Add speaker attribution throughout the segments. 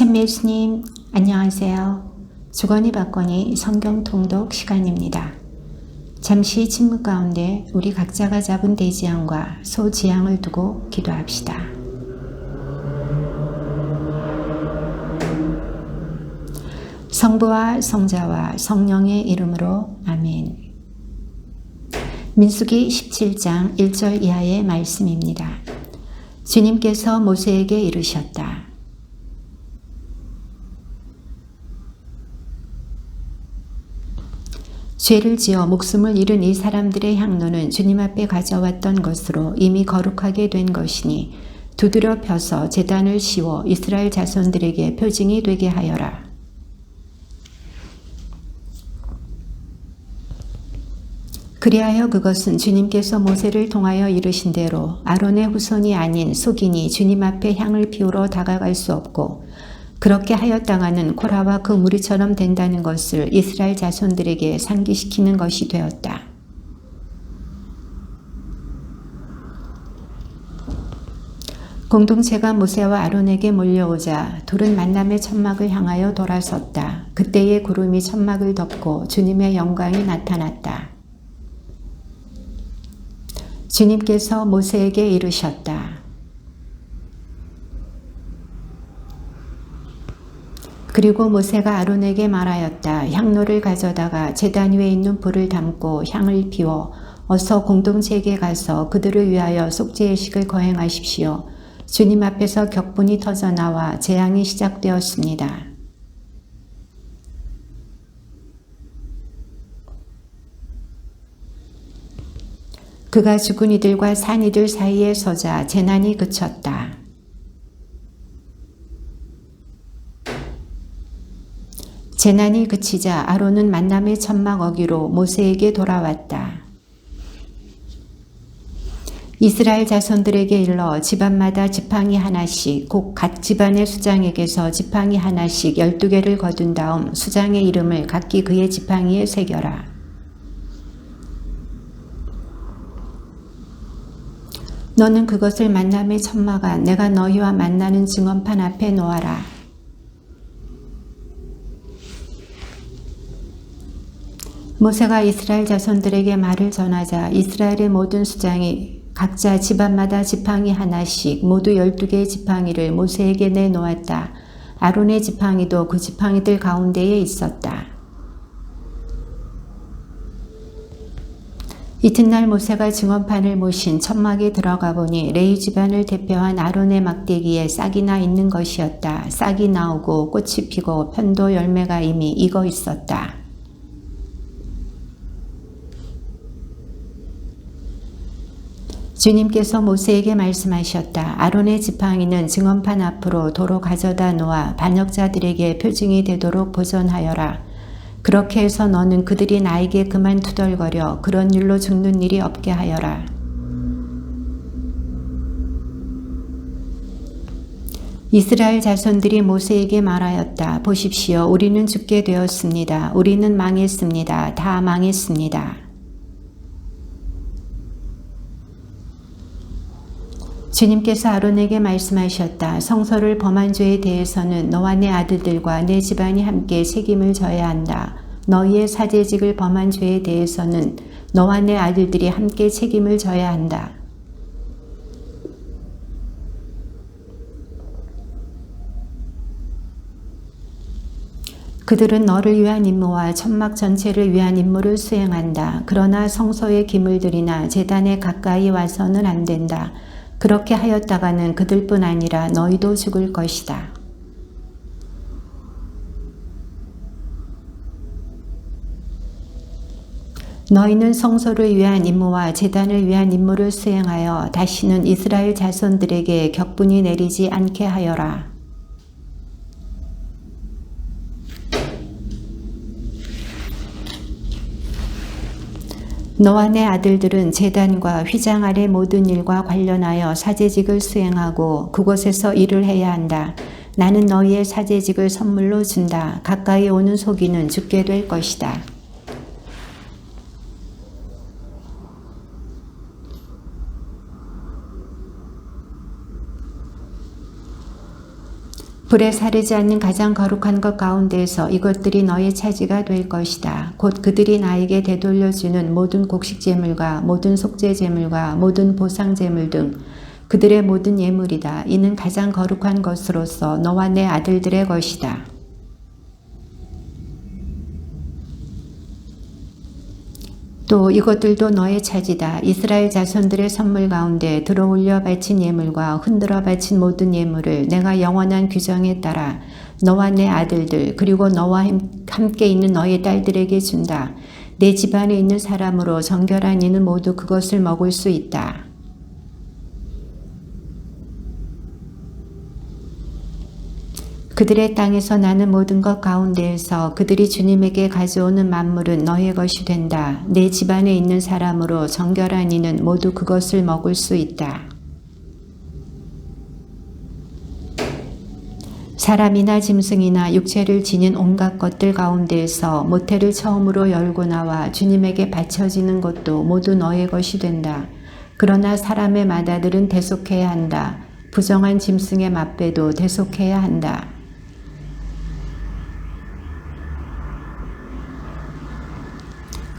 Speaker 1: 찬미예수님 안녕하세요. 주거니 받거니 성경 통독 시간입니다. 잠시 침묵 가운데 우리 각자가 잡은 대지양과 소지양을 두고 기도합시다. 성부와 성자와 성령의 이름으로 아멘. 민수기 17장 1절 이하의 말씀입니다. 주님께서 모세에게 이르셨다. 죄를 지어 목숨을 잃은 이 사람들의 향로는 주님 앞에 가져왔던 것으로 이미 거룩하게 된 것이니 두드려 펴서 재단을 씌워 이스라엘 자손들에게 표징이 되게 하여라. 그리하여 그것은 주님께서 모세를 통하여 이르신 대로 아론의 후손이 아닌 속인이 주님 앞에 향을 피우러 다가갈 수 없고 그렇게 하였다가는 코라와 그 무리처럼 된다는 것을 이스라엘 자손들에게 상기시키는 것이 되었다. 공동체가 모세와 아론에게 몰려오자 둘은 만남의 천막을 향하여 돌아섰다. 그때의 구름이 천막을 덮고 주님의 영광이 나타났다. 주님께서 모세에게 이르셨다. 그리고 모세가 아론에게 말하였다. 향로를 가져다가 제단 위에 있는 불을 담고 향을 피워 어서 공동체에게 가서 그들을 위하여 속죄의식을 거행하십시오. 주님 앞에서 격분이 터져 나와 재앙이 시작되었습니다. 그가 죽은 이들과 산 이들 사이에 서자 재난이 그쳤다. 재난이 그치자 아론은 만남의 천막 어기로 모세에게 돌아왔다. 이스라엘 자손들에게 일러 집안마다 지팡이 하나씩 곧 각 집안의 수장에게서 지팡이 하나씩 열두 개를 거둔 다음 수장의 이름을 각기 그의 지팡이에 새겨라. 너는 그것을 만남의 천마가 내가 너희와 만나는 증언판 앞에 놓아라. 모세가 이스라엘 자손들에게 말을 전하자 이스라엘의 모든 수장이 각자 집안마다 지팡이 하나씩 모두 열두 개의 지팡이를 모세에게 내놓았다. 아론의 지팡이도 그 지팡이들 가운데에 있었다. 이튿날 모세가 증언판을 모신 천막에 들어가 보니 레이 집안을 대표한 아론의 막대기에 싹이 나 있는 것이었다. 싹이 나오고 꽃이 피고 편도 열매가 이미 익어 있었다. 주님께서 모세에게 말씀하셨다. 아론의 지팡이는 증언판 앞으로 도로 가져다 놓아 반역자들에게 표징이 되도록 보존하여라. 그렇게 해서 너는 그들이 나에게 그만 투덜거려 그런 일로 죽는 일이 없게 하여라. 이스라엘 자손들이 모세에게 말하였다. 보십시오. 우리는 죽게 되었습니다. 우리는 망했습니다. 다 망했습니다. 주님께서 아론에게 말씀하셨다. 성소를 범한 죄에 대해서는 너와 내 아들들과 내 집안이 함께 책임을 져야 한다. 너희의 사제직을 범한 죄에 대해서는 너와 내 아들들이 함께 책임을 져야 한다. 그들은 너를 위한 임무와 천막 전체를 위한 임무를 수행한다. 그러나 성소의 기물들이나 재단에 가까이 와서는 안 된다. 그렇게 하였다가는 그들뿐 아니라 너희도 죽을 것이다. 너희는 성소를 위한 임무와 재단을 위한 임무를 수행하여 다시는 이스라엘 자손들에게 격분이 내리지 않게 하여라. 너와 내 아들들은 재단과 휘장 아래 모든 일과 관련하여 사제직을 수행하고 그곳에서 일을 해야 한다. 나는 너희의 사제직을 선물로 준다. 가까이 오는 속이는 죽게 될 것이다. 불에 사르지 않는 가장 거룩한 것 가운데에서 이것들이 너의 차지가 될 것이다. 곧 그들이 나에게 되돌려주는 모든 곡식 제물과 모든 속죄 제물과 모든 보상 제물 등 그들의 모든 예물이다. 이는 가장 거룩한 것으로서 너와 내 아들들의 것이다. 또 이것들도 너의 차지다. 이스라엘 자손들의 선물 가운데 들어올려 바친 예물과 흔들어 바친 모든 예물을 내가 영원한 규정에 따라 너와 내 아들들 그리고 너와 함께 있는 너의 딸들에게 준다. 내 집안에 있는 사람으로 정결한 이는 모두 그것을 먹을 수 있다. 그들의 땅에서 나는 모든 것 가운데에서 그들이 주님에게 가져오는 만물은 너의 것이 된다. 내 집안에 있는 사람으로 정결한 이는 모두 그것을 먹을 수 있다. 사람이나 짐승이나 육체를 지닌 온갖 것들 가운데에서 모태를 처음으로 열고 나와 주님에게 바쳐지는 것도 모두 너의 것이 된다. 그러나 사람의 마다들은 대속해야 한다. 부정한 짐승의 맛배도 대속해야 한다.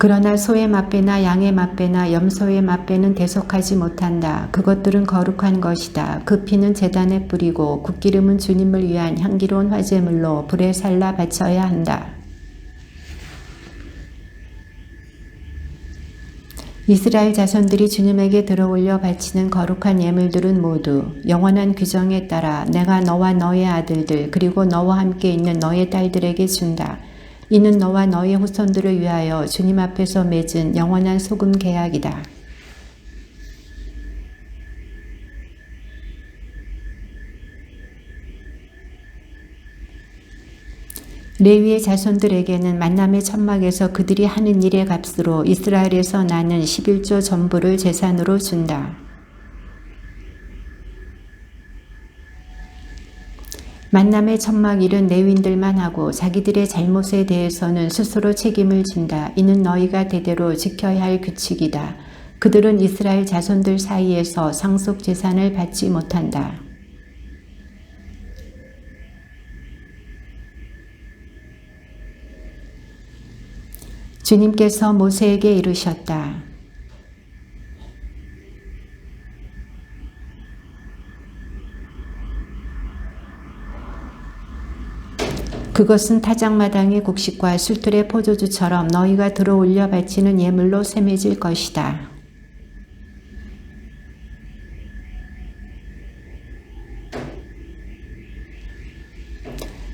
Speaker 1: 그러나 소의 맛배나 양의 맛배나 염소의 맛배는 대속하지 못한다. 그것들은 거룩한 것이다. 그 피는 재단에 뿌리고 국기름은 주님을 위한 향기로운 화제물로 불에 살라 바쳐야 한다. 이스라엘 자손들이 주님에게 들어올려 바치는 거룩한 예물들은 모두 영원한 규정에 따라 내가 너와 너의 아들들 그리고 너와 함께 있는 너의 딸들에게 준다. 이는 너와 너의 후손들을 위하여 주님 앞에서 맺은 영원한 소금 계약이다. 레위의 자손들에게는 만남의 천막에서 그들이 하는 일의 값으로 이스라엘에서 나는 11조 전부를 재산으로 준다. 만남의 천막 일은 내윈들만 하고 자기들의 잘못에 대해서는 스스로 책임을 진다. 이는 너희가 대대로 지켜야 할 규칙이다. 그들은 이스라엘 자손들 사이에서 상속 재산을 받지 못한다. 주님께서 모세에게 이르셨다. 그것은 타작마당의 곡식과 술틀의 포도주처럼 너희가 들어 올려 바치는 예물로 셈해질 것이다.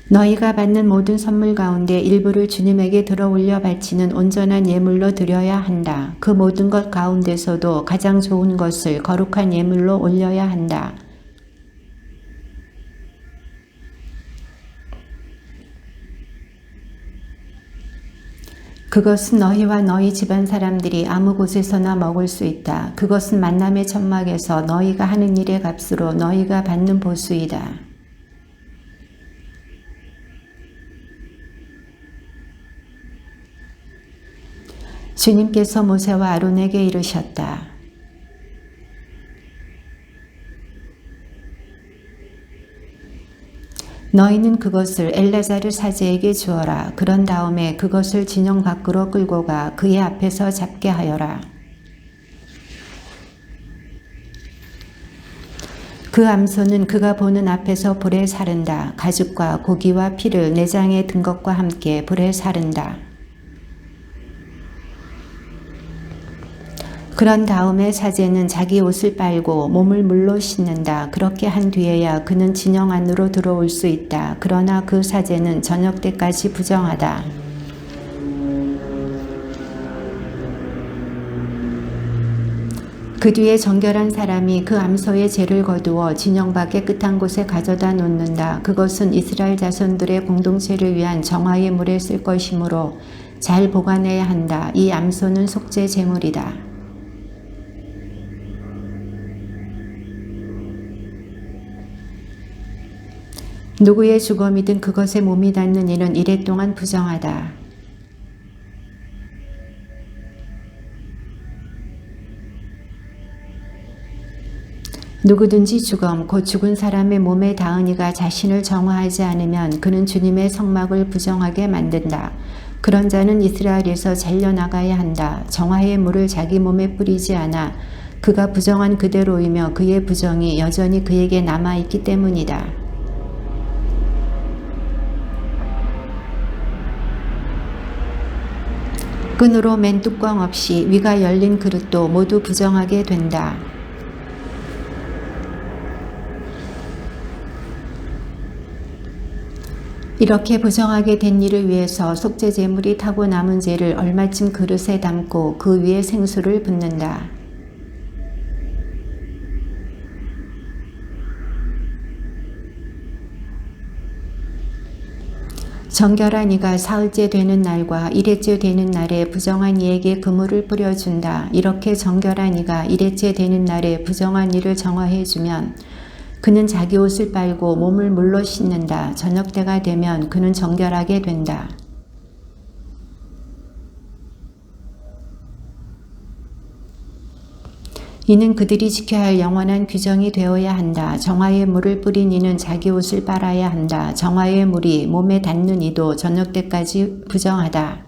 Speaker 1: 너희가 받는 모든 선물 가운데 일부를 주님에게 들어 올려 바치는 온전한 예물로 드려야 한다. 그 모든 것 가운데서도 가장 좋은 것을 거룩한 예물로 올려야 한다. 그것은 너희와 너희 집안 사람들이 아무 곳에서나 먹을 수 있다. 그것은 만남의 천막에서 너희가 하는 일의 값으로 너희가 받는 보수이다. 주님께서 모세와 아론에게 이르셨다. 너희는 그것을 엘라자르 사제에게 주어라. 그런 다음에 그것을 진영 밖으로 끌고 가 그의 앞에서 잡게 하여라. 그 암소는 그가 보는 앞에서 불에 사른다. 가죽과 고기와 피를 내장에 든 것과 함께 불에 사른다. 그런 다음에 사제는 자기 옷을 빨고 몸을 물로 씻는다. 그렇게 한 뒤에야 그는 진영 안으로 들어올 수 있다. 그러나 그 사제는 저녁 때까지 부정하다. 그 뒤에 정결한 사람이 그 암소의 죄를 거두어 진영 밖의 끝한 곳에 가져다 놓는다. 그것은 이스라엘 자손들의 공동체를 위한 정화의 물에 쓸 것이므로 잘 보관해야 한다. 이 암소는 속죄 제물이다. 누구의 주검이든 그것에 몸이 닿는 이는 이랫동안 부정하다. 누구든지 죽음 곧 죽은 사람의 몸에 닿으니가 자신을 정화하지 않으면 그는 주님의 성막을 부정하게 만든다. 그런 자는 이스라엘에서 잘려나가야 한다. 정화의 물을 자기 몸에 뿌리지 않아 그가 부정한 그대로이며 그의 부정이 여전히 그에게 남아있기 때문이다. 끈으로 맨 뚜껑 없이 위가 열린 그릇도 모두 부정하게 된다. 이렇게 부정하게 된 일을 위해서 속죄 제물이 타고 남은 재를 얼마쯤 그릇에 담고 그 위에 생수를 붓는다. 정결한 이가 사흘째 되는 날과 일회째 되는 날에 부정한 이에게 그물을 뿌려준다. 이렇게 정결한 이가 일회째 되는 날에 부정한 이를 정화해주면 그는 자기 옷을 빨고 몸을 물로 씻는다. 저녁 때가 되면 그는 정결하게 된다. 이는 그들이 지켜야 할 영원한 규정이 되어야 한다. 정화의 물을 뿌린 이는 자기 옷을 빨아야 한다. 정화의 물이 몸에 닿는 이도 저녁 때까지 부정하다.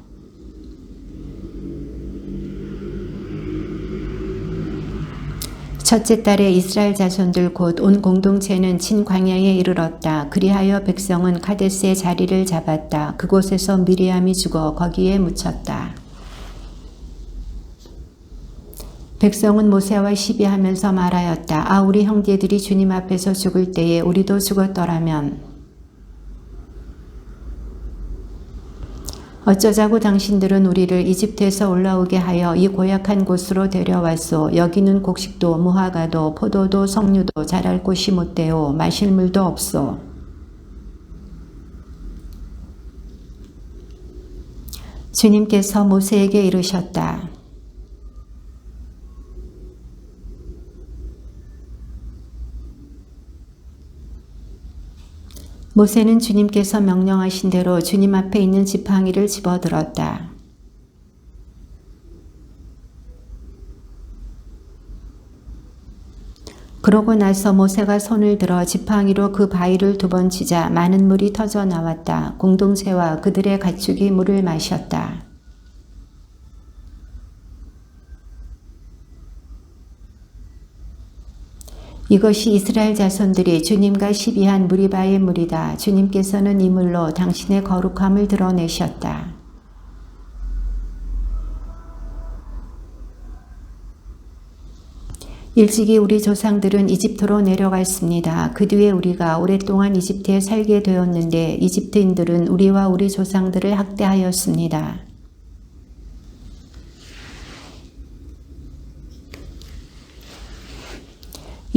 Speaker 1: 첫째 달에 이스라엘 자손들 곧 온 공동체는 친광야에 이르렀다. 그리하여 백성은 카데스의 자리를 잡았다. 그곳에서 미리암이 죽어 거기에 묻혔다. 백성은 모세와 시비하면서 말하였다. 아 우리 형제들이 주님 앞에서 죽을 때에 우리도 죽었더라면 어쩌자고 당신들은 우리를 이집트에서 올라오게 하여 이 고약한 곳으로 데려왔소. 여기는 곡식도 무화과도 포도도 석류도 자랄 곳이 못되오. 마실 물도 없소. 주님께서 모세에게 이르셨다. 모세는 주님께서 명령하신 대로 주님 앞에 있는 지팡이를 집어들었다. 그러고 나서 모세가 손을 들어 지팡이로 그 바위를 두 번 치자 많은 물이 터져 나왔다. 공동체와 그들의 가축이 물을 마셨다. 이것이 이스라엘 자손들이 주님과 시비한 무리바의 물이다. 주님께서는 이 물로 당신의 거룩함을 드러내셨다. 일찍이 우리 조상들은 이집트로 내려갔습니다. 그 뒤에 우리가 오랫동안 이집트에 살게 되었는데 이집트인들은 우리와 우리 조상들을 학대하였습니다.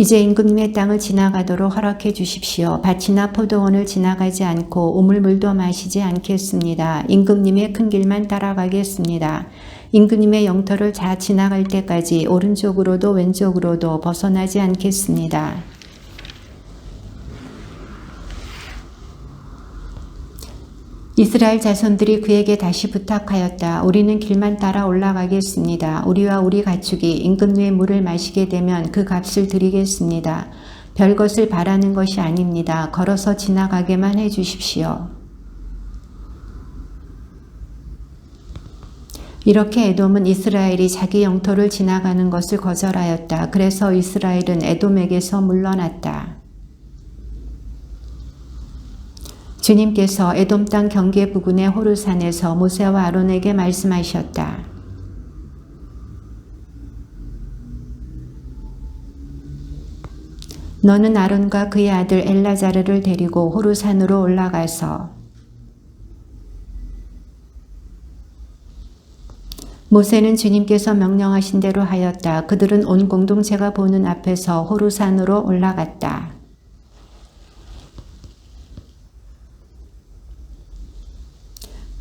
Speaker 1: 이제 임금님의 땅을 지나가도록 허락해 주십시오. 밭이나 포도원을 지나가지 않고 우물물도 마시지 않겠습니다. 임금님의 큰 길만 따라가겠습니다. 임금님의 영토를 다 지나갈 때까지 오른쪽으로도 왼쪽으로도 벗어나지 않겠습니다. 이스라엘 자손들이 그에게 다시 부탁하였다. 우리는 길만 따라 올라가겠습니다. 우리와 우리 가축이 임금님의 물을 마시게 되면 그 값을 드리겠습니다. 별것을 바라는 것이 아닙니다. 걸어서 지나가게만 해 주십시오. 이렇게 에돔은 이스라엘이 자기 영토를 지나가는 것을 거절하였다. 그래서 이스라엘은 에돔에게서 물러났다. 주님께서 에돔 땅 경계 부근의 호르산에서 모세와 아론에게 말씀하셨다. 너는 아론과 그의 아들 엘라자르를 데리고 호르산으로 올라가서 모세는 주님께서 명령하신 대로 하였다. 그들은 온 공동체가 보는 앞에서 호르산으로 올라갔다.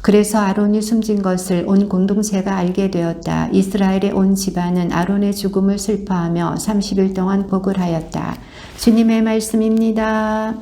Speaker 1: 그래서 아론이 숨진 것을 온 공동체가 알게 되었다. 이스라엘의 온 집안은 아론의 죽음을 슬퍼하며 30일 동안 복을 하였다. 주님의 말씀입니다.